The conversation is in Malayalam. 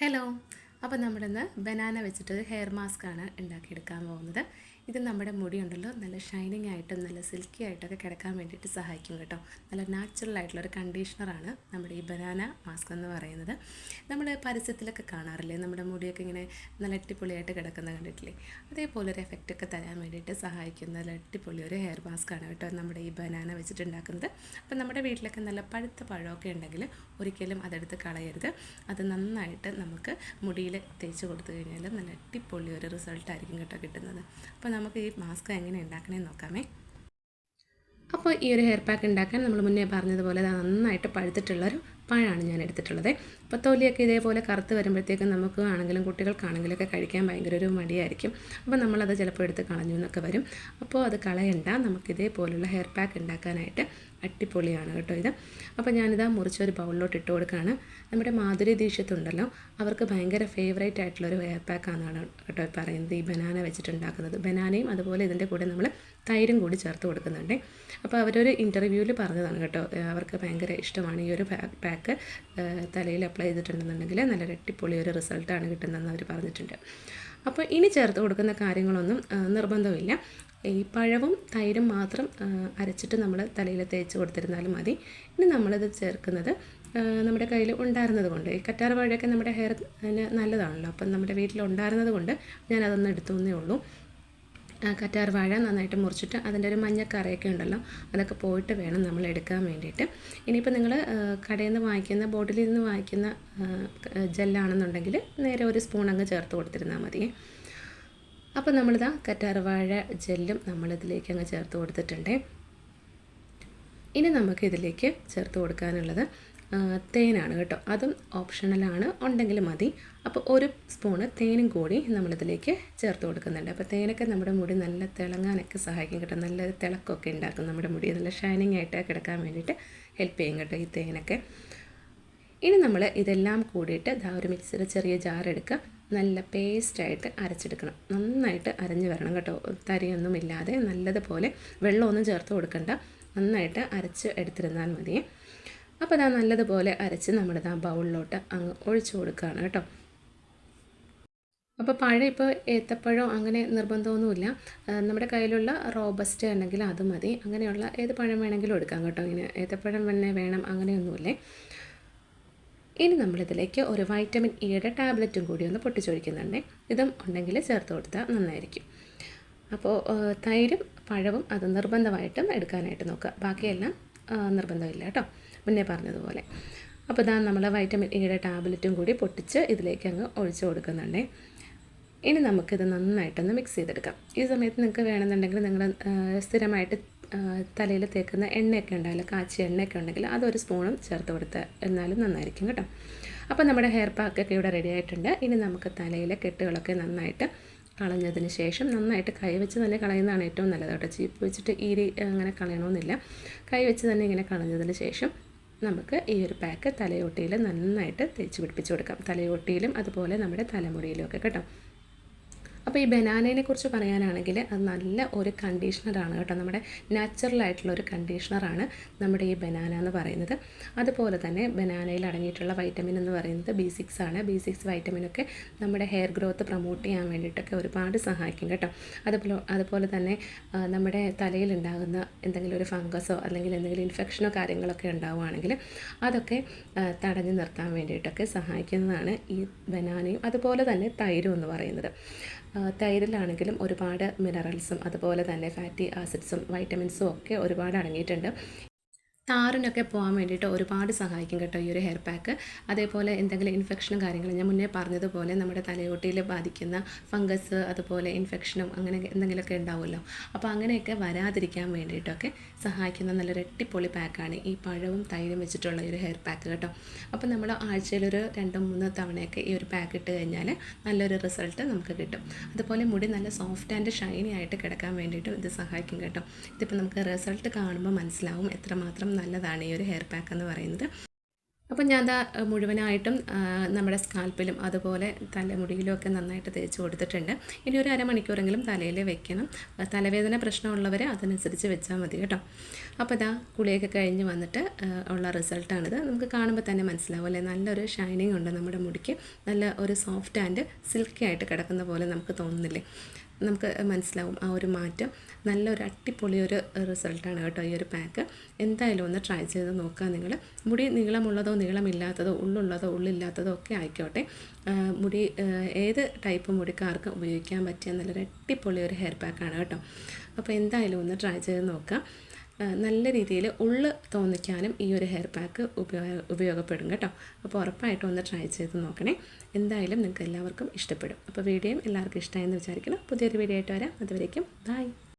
ഹലോ അപ്പോൾ നമ്മളിന്ന് ബനാന വെച്ചിട്ട് ഹെയർ മാസ്ക് ആണ് ഉണ്ടാക്കിയെടുക്കാൻ പോകുന്നത്. ഇത് നമ്മുടെ മുടി ഉണ്ടല്ലോ നല്ല ഷൈനിങ് ആയിട്ടും നല്ല സിൽക്കി ആയിട്ടൊക്കെ കിടക്കാൻ വേണ്ടിയിട്ട് സഹായിക്കും കേട്ടോ. നല്ല നാച്ചുറൽ ആയിട്ടുള്ള ഒരു കണ്ടീഷണറാണ് നമ്മുടെ ഈ ബനാന മാസ്ക് എന്ന് പറയുന്നത്. നമ്മൾ പരസ്യത്തിലൊക്കെ കാണാറില്ലേ? നമ്മുടെ മുടിയൊക്കെ ഇങ്ങനെ നല്ല അടിപൊളിയായിട്ട് കിടക്കുന്ന കണ്ടിട്ടില്ലേ? അതേപോലെ ഒരു എഫക്റ്റ് ഒക്കെ തരാൻ വേണ്ടിയിട്ട് സഹായിക്കുന്ന നല്ല അടിപൊളി ഒരു ഹെയർ മാസ്ക് ആണ് കേട്ടോ നമ്മുടെ ഈ ബനാന വെച്ചിട്ടുണ്ടാക്കുന്നത്. അപ്പം നമ്മുടെ വീട്ടിലൊക്കെ നല്ല പഴുത്ത പഴമൊക്കെ ഉണ്ടെങ്കിൽ ഒരിക്കലും അതെടുത്ത് കളയരുത്. അത് നന്നായിട്ട് നമുക്ക് മുടിയിൽ തേച്ച് കൊടുത്തു കഴിഞ്ഞാൽ നല്ല അടിപൊളി ഒരു റിസൾട്ടായിരിക്കും കേട്ടോ കിട്ടുന്നത്. അപ്പോൾ നമുക്ക് ഈ മാസ്ക് എങ്ങനെ ഉണ്ടാക്കണമെന്ന് നോക്കാമേ. അപ്പോൾ ഈ ഒരു ഹെയർ പാക്ക് ഉണ്ടാക്കാൻ നമ്മൾ മുന്നേ പറഞ്ഞതുപോലെ നന്നായിട്ട് പഴുത്തിട്ടുള്ളൊരു പഴമാണ് ഞാൻ എടുത്തിട്ടുള്ളത്. അപ്പോൾ തൊലിയൊക്കെ ഇതേപോലെ കറുത്ത് വരുമ്പോഴത്തേക്കും നമുക്ക് ആണെങ്കിലും കുട്ടികൾക്കാണെങ്കിലൊക്കെ കഴിക്കാൻ ഭയങ്കര ഒരു മടിയായിരിക്കും. അപ്പോൾ നമ്മളത് ചിലപ്പോൾ എടുത്ത് കളഞ്ഞു എന്നൊക്കെ വരും. അപ്പോൾ അത് കളയണ്ട. നമുക്ക് ഇതേപോലുള്ള ഹെയർ പാക്ക് ഉണ്ടാക്കാനായിട്ട് അടിപൊളിയാണ് കേട്ടോ ഇത്. അപ്പോൾ ഞാനിതാ മുറിച്ചൊരു ബൗളിലോട്ട് ഇട്ട് കൊടുക്കുകയാണ് നമ്മുടെ മാധുരി ദീക്ഷത്തുണ്ടല്ലോ. അവർക്ക് ഭയങ്കര ഫേവറേറ്റ് ആയിട്ടുള്ളൊരു ഹെയർ പാക്കാണെന്നാണ് കേട്ടോ പറയുന്നത്. ഈ ബനാന വെച്ചിട്ടുണ്ടാക്കുന്നത്. ബനാനയും അതുപോലെ ഇതിന്റെ കൂടെ നമ്മൾ തൈരും കൂടി ചേർത്ത് കൊടുക്കുന്നുണ്ട്. അപ്പോൾ അവരൊരു ഇന്റർവ്യൂവിൽ പറഞ്ഞതാണ് കേട്ടോ. അവർക്ക് ഭയങ്കര ഇഷ്ടമാണ് ഈ ഒരു പാക്ക് തലയിൽ അപ്ലൈ ചെയ്തിട്ടുണ്ടെന്നുണ്ടെങ്കിൽ നല്ല അടിപൊളി ഒരു റിസൾട്ടാണ് കിട്ടുന്നതെന്ന് അവർ പറഞ്ഞിട്ടുണ്ട്. അപ്പോൾ ഇനി ചേർത്ത് കൊടുക്കുന്ന കാര്യങ്ങളൊന്നും നിർബന്ധമില്ല. ഈ പഴവും തൈരും മാത്രം അരച്ചിട്ട് നമ്മൾ തലയിൽ തേച്ച് കൊടുത്തിരുന്നാലും മതി. ഇനി നമ്മളിത് ചേർക്കുന്നത് നമ്മുടെ കയ്യിൽ ഉണ്ടായിരുന്നത് കൊണ്ട് ഈ കറ്റാർ വാഴയൊക്കെ നമ്മുടെ ഹെയറിന് നല്ലതാണല്ലോ. അപ്പം നമ്മുടെ വീട്ടിൽ ഉണ്ടായിരുന്നത് കൊണ്ട് ഞാനതൊന്ന് എടുത്തു എന്നേ ഉള്ളൂ. കറ്റാർ വാഴ നന്നായിട്ട് മുറിച്ചിട്ട് അതിന്റെ ഒരു മഞ്ഞക്കറയൊക്കെ ഉണ്ടല്ലോ അതൊക്കെ പോയിട്ട് വേണം നമ്മൾ എടുക്കാൻ വേണ്ടിയിട്ട്. ഇനിയിപ്പോൾ നിങ്ങൾ കടയിൽ നിന്ന് വാങ്ങിക്കുന്ന ബോട്ടിലിൽ നിന്ന് വാങ്ങിക്കുന്ന ജെല്ലാണെന്നുണ്ടെങ്കിൽ നേരെ ഒരു സ്പൂൺ അങ്ങ് ചേർത്ത് കൊടുത്തിരുന്നാൽ മതി. അപ്പോൾ നമ്മളിതാ കറ്റാർ വാഴ ജെല്ലും നമ്മളിതിലേക്ക് അങ്ങ് ചേർത്ത് കൊടുത്തിട്ടുണ്ട്. ഇനി നമുക്ക് ഇതിലേക്ക് ചേർത്ത് കൊടുക്കാനുള്ളത് തേനാണ് കേട്ടോ. അതും ഓപ്ഷണലാണ് ഉണ്ടെങ്കിൽ മതി. അപ്പോൾ ഒരു സ്പൂണ് തേനും കൂടി നമ്മളിതിലേക്ക് ചേർത്ത് കൊടുക്കുന്നുണ്ട്. അപ്പോൾ തേനൊക്കെ നമ്മുടെ മുടി നല്ല തിളങ്ങാനൊക്കെ സഹായിക്കും കേട്ടോ. നല്ല തിളക്കമൊക്കെ ഉണ്ടാക്കും നമ്മുടെ മുടി. നല്ല ഷൈനിങ് ആയിട്ട് കിടക്കാൻ വേണ്ടിയിട്ട് ഹെൽപ്പ് ചെയ്യും കേട്ടോ ഈ തേനൊക്കെ. ഇനി നമ്മൾ ഇതെല്ലാം കൂടിയിട്ട് ദാ ഒരു മിക്സിയുടെ ചെറിയ ജാർ എടുക്കുക. നല്ല പേസ്റ്റായിട്ട് അരച്ചെടുക്കണം. നന്നായിട്ട് അരഞ്ഞ് വരണം കേട്ടോ. തരിയൊന്നും ഇല്ലാതെ നല്ലതുപോലെ വെള്ളമൊന്നും ചേർത്ത് കൊടുക്കണ്ട. നന്നായിട്ട് അരച്ച് എടുത്തിരുന്നാൽ മതി. അപ്പോൾ അതാ നല്ലതുപോലെ അരച്ച് നമ്മുടെ ആ ബൗളിലോട്ട് അങ്ങ് ഒഴിച്ചു കൊടുക്കുകയാണ് കേട്ടോ. അപ്പോൾ പഴം ഇപ്പോൾ ഏത്തപ്പഴം അങ്ങനെ നിർബന്ധമൊന്നുമില്ല. നമ്മുടെ കയ്യിലുള്ള റോബസ്റ്റ് ഉണ്ടെങ്കിൽ അത് മതി. അങ്ങനെയുള്ള ഏത് പഴം വേണമെങ്കിലും എടുക്കാം കേട്ടോ. ഇങ്ങനെ ഏത്തപ്പഴം തന്നെ വേണം അങ്ങനെയൊന്നുമില്ലേ. ഇനി നമ്മളിതിലേക്ക് ഒരു വൈറ്റമിൻ ഇയുടെ ടാബ്ലറ്റും കൂടി ഒന്ന് പൊട്ടിച്ചൊഴിക്കുന്നുണ്ട്. ഇതും ഉണ്ടെങ്കിൽ ചേർത്ത് കൊടുത്താൽ നന്നായിരിക്കും. അപ്പോൾ തൈരും പഴവും അത് നിർബന്ധമായിട്ടും എടുക്കാനായിട്ട് നോക്കുക. ബാക്കിയെല്ലാം നിർബന്ധമില്ല കേട്ടോ. മുന്നേ പറഞ്ഞതുപോലെ. അപ്പോൾ ഇതാ നമ്മൾ വൈറ്റമിൻ ഇയുടെ ടാബ്ലറ്റും കൂടി പൊട്ടിച്ച് ഇതിലേക്ക് അങ്ങ് ഒഴിച്ചു കൊടുക്കുന്നുണ്ടേ. ഇനി നമുക്കിത് നന്നായിട്ടൊന്ന് മിക്സ് ചെയ്തെടുക്കാം. ഈ സമയത്ത് നിങ്ങൾക്ക് വേണമെന്നുണ്ടെങ്കിൽ നിങ്ങൾ സ്ഥിരമായിട്ട് തലയിൽ തേക്കുന്ന എണ്ണയൊക്കെ ഉണ്ടാവില്ല കാച്ചിയ എണ്ണയൊക്കെ ഉണ്ടെങ്കിൽ അതൊരു സ്പൂണും ചേർത്ത് കൊടുത്ത് എന്നാലും നന്നായിരിക്കും കേട്ടോ. അപ്പോൾ നമ്മുടെ ഹെയർ പാക്കൊക്കെ ഇവിടെ റെഡി ആയിട്ടുണ്ട്. ഇനി നമുക്ക് തലയിലെ കെട്ടുകളൊക്കെ നന്നായിട്ട് കളഞ്ഞതിന് ശേഷം നന്നായിട്ട് കൈ വെച്ച് തന്നെ കളയുന്നതാണ് ഏറ്റവും നല്ലത് കേട്ടോ. ചീപ്പ് വെച്ചിട്ട് ഈരി അങ്ങനെ കളയണമെന്നില്ല കൈ വെച്ച് തന്നെ ഇങ്ങനെ കളഞ്ഞതിന് ശേഷം നമുക്ക് ഈ ഒരു പാക്ക് തലയോട്ടിയിൽ നന്നായിട്ട് തേച്ച് പിടിപ്പിച്ച് കൊടുക്കാം. തലയോട്ടിയിലും അതുപോലെ നമ്മുടെ തലമുടിയിലും ഒക്കെ കേട്ടോ. അപ്പോൾ ഈ ബനാനയെ കുറിച്ച് പറയാനാണെങ്കിൽ അത് നല്ല ഒരു കണ്ടീഷണറാണ് കേട്ടോ. നമ്മുടെ നാച്ചുറൽ ആയിട്ടുള്ള ഒരു കണ്ടീഷണറാണ് നമ്മുടെ ഈ ബനാന എന്ന് പറയുന്നത്. അതുപോലെ തന്നെ ബനാനയിൽ അടങ്ങിയിട്ടുള്ള വൈറ്റമിൻ എന്ന് പറയുന്നത് ബി സിക്സ് ആണ്. ബി സിക്സ് വൈറ്റമിനൊക്കെ നമ്മുടെ ഹെയർ ഗ്രോത്ത് പ്രൊമോട്ട് ചെയ്യാൻ വേണ്ടിയിട്ടൊക്കെ ഒരുപാട് സഹായിക്കും കേട്ടോ. അതുപോലെ അതുപോലെ തന്നെ നമ്മുടെ തലയിൽ ഉണ്ടാകുന്ന എന്തെങ്കിലും ഒരു ഫംഗസോ അല്ലെങ്കിൽ എന്തെങ്കിലും ഇൻഫെക്ഷനോ കാര്യങ്ങളൊക്കെ ഉണ്ടാവുകയാണെങ്കിൽ അതൊക്കെ തടഞ്ഞു നിർത്താൻ വേണ്ടിയിട്ടൊക്കെ സഹായിക്കുന്നതാണ് ഈ ബനാനയും അതുപോലെ തന്നെ തൈരും എന്ന് പറയുന്നത്. തൈരിലാണെങ്കിലും ഒരുപാട് മിനറൽസും അതുപോലെ തന്നെ ഫാറ്റി ആസിഡ്സും വൈറ്റമിൻസും ഒക്കെ ഒരുപാട് അടങ്ങിയിട്ടുണ്ട്. താറിനൊക്കെ പോകാൻ വേണ്ടിയിട്ട് ഒരുപാട് സഹായിക്കും കേട്ടോ ഈ ഒരു ഹെയർ പാക്ക് അതേപോലെ എന്തെങ്കിലും ഇൻഫെക്ഷനും കാര്യങ്ങളും ഞാൻ മുന്നേ പറഞ്ഞതുപോലെ നമ്മുടെ തലയോട്ടിയിൽ ബാധിക്കുന്ന ഫംഗസ് അതുപോലെ ഇൻഫെക്ഷനും അങ്ങനെ എന്തെങ്കിലുമൊക്കെ ഉണ്ടാവുമല്ലോ. അപ്പോൾ അങ്ങനെയൊക്കെ വരാതിരിക്കാൻ വേണ്ടിയിട്ടൊക്കെ സഹായിക്കുന്ന നല്ലൊരു എട്ടിപ്പൊളി പാക്കാണ് ഈ പഴവും തൈരും വെച്ചിട്ടുള്ള ഒരു ഹെയർ പാക്ക് കേട്ടോ. അപ്പോൾ നമ്മൾ ആഴ്ചയിലൊരു രണ്ടോ മൂന്നോ തവണയൊക്കെ ഈ ഒരു പാക്ക് ഇട്ട് കഴിഞ്ഞാൽ നല്ലൊരു റിസൾട്ട് നമുക്ക് കിട്ടും. അതുപോലെ മുടി നല്ല സോഫ്റ്റ് ആൻഡ് ഷൈനി ആയിട്ട് കിടക്കാൻ വേണ്ടിയിട്ടും ഇത് സഹായിക്കും കേട്ടോ. ഇതിപ്പോൾ നമുക്ക് റിസൾട്ട് കാണുമ്പോൾ മനസ്സിലാവും എത്രമാത്രം നല്ലതാണ് ഈ ഒരു ഹെയർ പാക്ക് എന്ന് പറയുന്നത്. അപ്പം ഞാൻ അതാ മുഴുവനായിട്ടും നമ്മുടെ സ്കാൽപ്പിലും അതുപോലെ തലമുടിയിലും ഒക്കെ നന്നായിട്ട് തേച്ച് കൊടുത്തിട്ടുണ്ട്. ഇനി ഒരു അരമണിക്കൂറെങ്കിലും തലയിൽ വെക്കണം. തലവേദന പ്രശ്നമുള്ളവർ അതനുസരിച്ച് വെച്ചാൽ മതി കേട്ടോ. അപ്പോൾ ഇതാ കുളിയൊക്കെ കഴിഞ്ഞ് വന്നിട്ട് ഉള്ള റിസൾട്ടാണിത് നമുക്ക് കാണുമ്പോൾ തന്നെ മനസ്സിലാവും അല്ലേ? നല്ലൊരു ഷൈനിങ് ഉണ്ട് നമ്മുടെ മുടിക്ക്. നല്ല ഒരു സോഫ്റ്റ് ആൻഡ് സിൽക്കി ആയിട്ട് കിടക്കുന്ന പോലെ നമുക്ക് തോന്നുന്നില്ലേ? നമുക്ക് മനസ്സിലാവും ആ ഒരു മാറ്റം. നല്ലൊരു അടിപൊളി ഒരു റിസൾട്ടാണ് കേട്ടോ ഈ ഒരു പാക്ക്. എന്തായാലും ഒന്ന് ട്രൈ ചെയ്ത് നോക്കുക നിങ്ങൾ മുടി നീളമുള്ളതോ നീളമില്ലാത്തതോ ഉള്ളുള്ളതോ ഉള്ളില്ലാത്തതോ ഒക്കെ ആയിക്കോട്ടെ. മുടി ഏത് ടൈപ്പ് മുടിക്കാർക്കും ഉപയോഗിക്കാൻ പറ്റിയ നല്ലൊരു അടിപൊളി ഒരു ഹെയർ പാക്കാണ് കേട്ടോ. അപ്പോൾ എന്തായാലും ഒന്ന് ട്രൈ ചെയ്ത് നോക്കാം ആ, നല്ല രീതിയിൽ ഉള്ള് തോന്നിക്കാനും ഈ ഒരു ഹെയർ പാക്ക് ഉപയോഗ ഉപയോഗപ്പെടും കേട്ടോ. അപ്പോൾ ഉറപ്പായിട്ടും ഒന്ന് ട്രൈ ചെയ്ത് നോക്കണേ. എന്തായാലും നിങ്ങൾക്ക് എല്ലാവർക്കും ഇഷ്ടപ്പെടും. അപ്പോൾ വീഡിയോയും എല്ലാവർക്കും ഇഷ്ടമായെന്ന് വിചാരിക്കണം പുതിയൊരു വീഡിയോ ആയിട്ട് വരാം. അതുവരേക്കും ബൈ